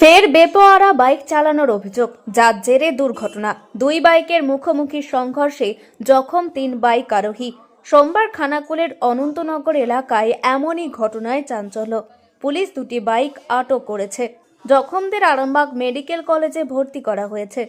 ফের বেপোয়ারা বাইক চালানোর অভিযোগ যার জেরে দুর্ঘটনা। দুই বাইকের মুখোমুখি সংঘর্ষে জখম তিন বাইক আরোহী। সোমবার খানাকুলের অনন্তনগর এলাকায় এমনই ঘটনায় চাঞ্চল্য। পুলিশ দুটি বাইক আটক করেছে। জখমদের আরামবাগ মেডিকেল কলেজে ভর্তি করা হয়েছে।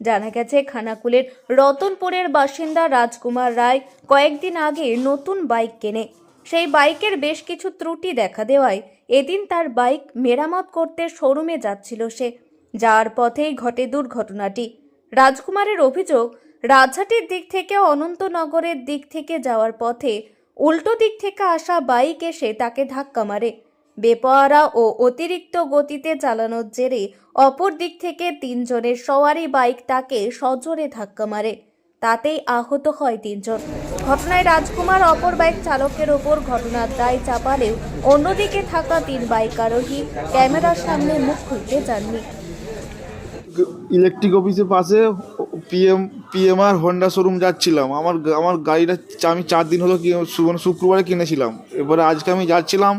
জানা গেছে, খানাকুলের রতনপুরের বাসিন্দা রাজকুমার রায় কয়েকদিন আগে নতুন বাইক কেনে। সেই বাইকের বেশ কিছু ত্রুটি দেখা দেওয়ায় এদিন তার বাইক মেরামত করতে শোরুমে যাচ্ছিল সে। যার পথেই ঘটে দুর্ঘটনাটি। রাজকুমারের অভিযোগ, রাজহাটির দিক থেকে অনন্তনগরের দিক থেকে যাওয়ার পথে উল্টো দিক থেকে আসা বাইক এসে তাকে ধাক্কা মারে। বেপয়ারা ও অতিরিক্ত গতিতে চালানোর জেরে অপর দিক থেকে তিনজনের সওয়ারি বাইক তাকে সজোরে ধাক্কা মারে। তাতেই আহত হয় তিনজন। ঘটনায় রাজকুমার অপর বাইক চালকের ওপর ঘটনার দায় চাপালেও অন্যদিকে থাকা তিন বাইক আরোহী ক্যামেরার সামনে মুখ খুলতে যাননি ইলেকট্রিক অফিসের পাশে পিএম, পিএমআর হন্ডা শোরুম যাচ্ছিলাম। আমার আমার গাড়িটা আমি চার দিন হলো মানে শুক্রবারে কিনেছিলাম। এবারে আজকে আমি যাচ্ছিলাম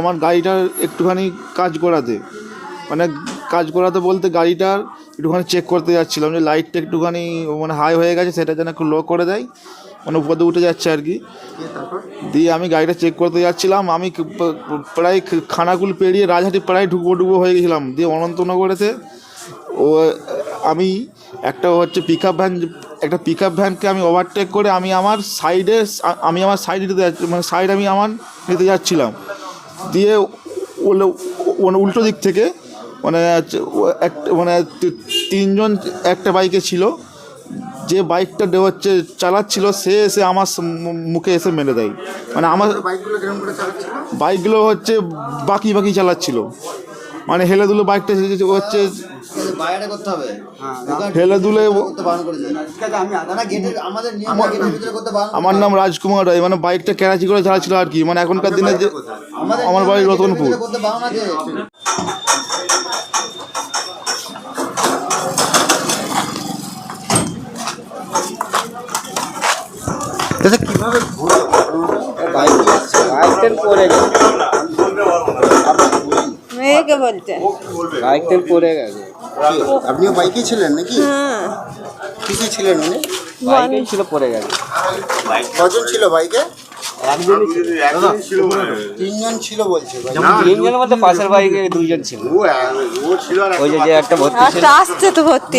আমার গাড়িটার একটুখানি কাজ করাতে। মানে কাজ করাতে বলতে গাড়িটার একটুখানি চেক করতে যাচ্ছিলাম যে লাইটটা একটুখানি মানে হাই হয়ে গেছে সেটা যেন একটু লো করে দেয়। মানে উপরে উঠে যাচ্ছে আর কি। দিয়ে আমি গাড়িটা চেক করতে যাচ্ছিলাম। আমি প্রায় খানাকুল পেরিয়ে রাজহাটি প্রায় ঢুকবো ঢুকবো হয়ে গেছিলাম। দিয়ে অনন্তনগরেতে ও আমি একটা হচ্ছে পিক আপ ভ্যান একটা পিক আপ ভ্যানকে আমি ওভারটেক করে আমি আমার সাইডে আমি আমার সাইড নিতে যাচ্ছি মানে সাইড আমি আমার নিতে যাচ্ছিলাম। দিয়ে ওল- মানে উল্টো দিক থেকে মানে মানে তিনজন একটা বাইকে ছিল। যে বাইকটা হচ্ছে চালাচ্ছিল সে এসে আমার মুখে এসে মেরে দেয়। মানে আমার বাইকগুলো হচ্ছে বাকি বাকি চালাচ্ছিল। মানে হেলে দুলে বাইকটা হচ্ছে বাইরে করতে হবে। দুলে ভিতরে করতে বারণ আমার নাম রাজকুমার রায় মানে বাইকটা ক্যারাচি করে চালাচ্ছিল আর কি মানে এখনকার দিনে যে আমার বাড়ি রতনপুর। দাদা কীভাবে বাইক গেছে। বাইক তেল পড়ে গেছে। আপনিও বাইকে ছিলেন নাকি? হ্যাঁ। কিসে ছিলেন উনি? বাইকেই ছিল পড়ে গেছে। কজন ছিল বাইকে? একজনই তিনজন ছিল বলছে। তিনজনের মধ্যে পাশের বাইকে দুইজন ছিল। ওই যে একটা ভর্তি ছিল। আসছে তো ভর্তি